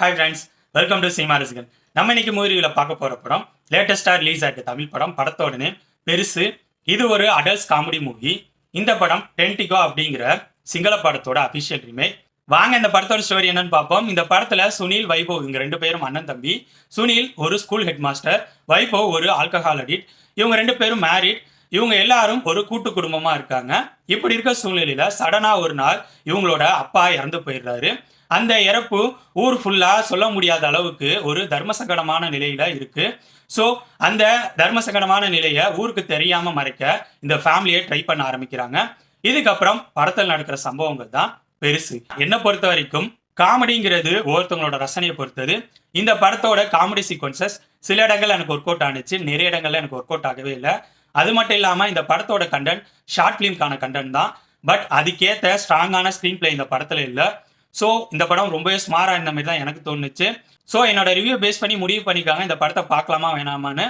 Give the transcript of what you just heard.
Hi friends welcome to cinema ரசிகன் நம்ம இன்னைக்கு மூவியில் பார்க்க போகிற படம் லேட்டஸ்டாக ரிலீஸ் ஆகிட்ட தமிழ் படம். படத்தோட பெருசு. இது ஒரு அடல்ட்ஸ் காமெடி மூவி இந்த படம் டென்டிகோ அப்படிங்கிற சிங்கள படத்தோட அபிஷியல் ரீமேக் வாங்க இந்த படத்தோட ஸ்டோரி என்னன்னு பார்ப்போம். இந்த படத்தில் சுனில் வைபவ் இவங்க ரெண்டு பேரும் அண்ணன் தம்பி. சுனில் ஒரு ஸ்கூல் ஹெட் மாஸ்டர் வைபவ் ஒரு ஆல்கஹால் அடிட் இவங்க ரெண்டு பேரும் மேரிட் இவங்க எல்லாரும் ஒரு கூட்டு குடும்பமா இருக்காங்க. இப்படி இருக்க சூழ்நிலையில சடனா ஒரு நாள் இவங்களோட அப்பா இறந்து போயிடுறாரு. அந்த இறப்பு ஊர் ஃபுல்லா சொல்ல முடியாத அளவுக்கு ஒரு தர்மசங்கடமான நிலையில இருக்கு. ஸோ அந்த தர்மசங்கடமான நிலையை ஊருக்கு தெரியாம மறைக்க இந்த ஃபேமிலியை ட்ரை பண்ண ஆரம்பிக்கிறாங்க. இதுக்கப்புறம் படத்தில் நடக்கிற சம்பவங்கள் தான் பெருசு. என்னை பொறுத்த வரைக்கும் காமெடிங்கிறது ஒவ்வொருத்தவங்களோட ரசனையை பொறுத்தது. இந்த படத்தோட காமெடி சீக்வன்சஸ் சில இடங்கள்ல எனக்கு ஒர்க் அவுட் ஆனிச்சு நிறைய இடங்கள்ல எனக்கு ஒர்க் அவுட் ஆகவே இல்லை. அது மட்டும் இல்லாமல் இந்த படத்தோட கண்டென்ட் ஷார்ட் ஃபிலிம்கான கண்டென்ட் தான். பட் அதுக்கேற்ற ஸ்ட்ராங்கான ஸ்க்ரீன் பிளே இந்த படத்தில் இல்லை. ஸோ இந்த படம் ரொம்பவே ஸ்மாராக இருந்த மாதிரி தான் எனக்கு தோணுச்சு. ஸோ என்னோட ரிவ்யூ பேஸ் பண்ணி முடிவு பண்ணிக்காங்க. இந்த படத்தை பார்க்கலாமா வேணாமான்னு.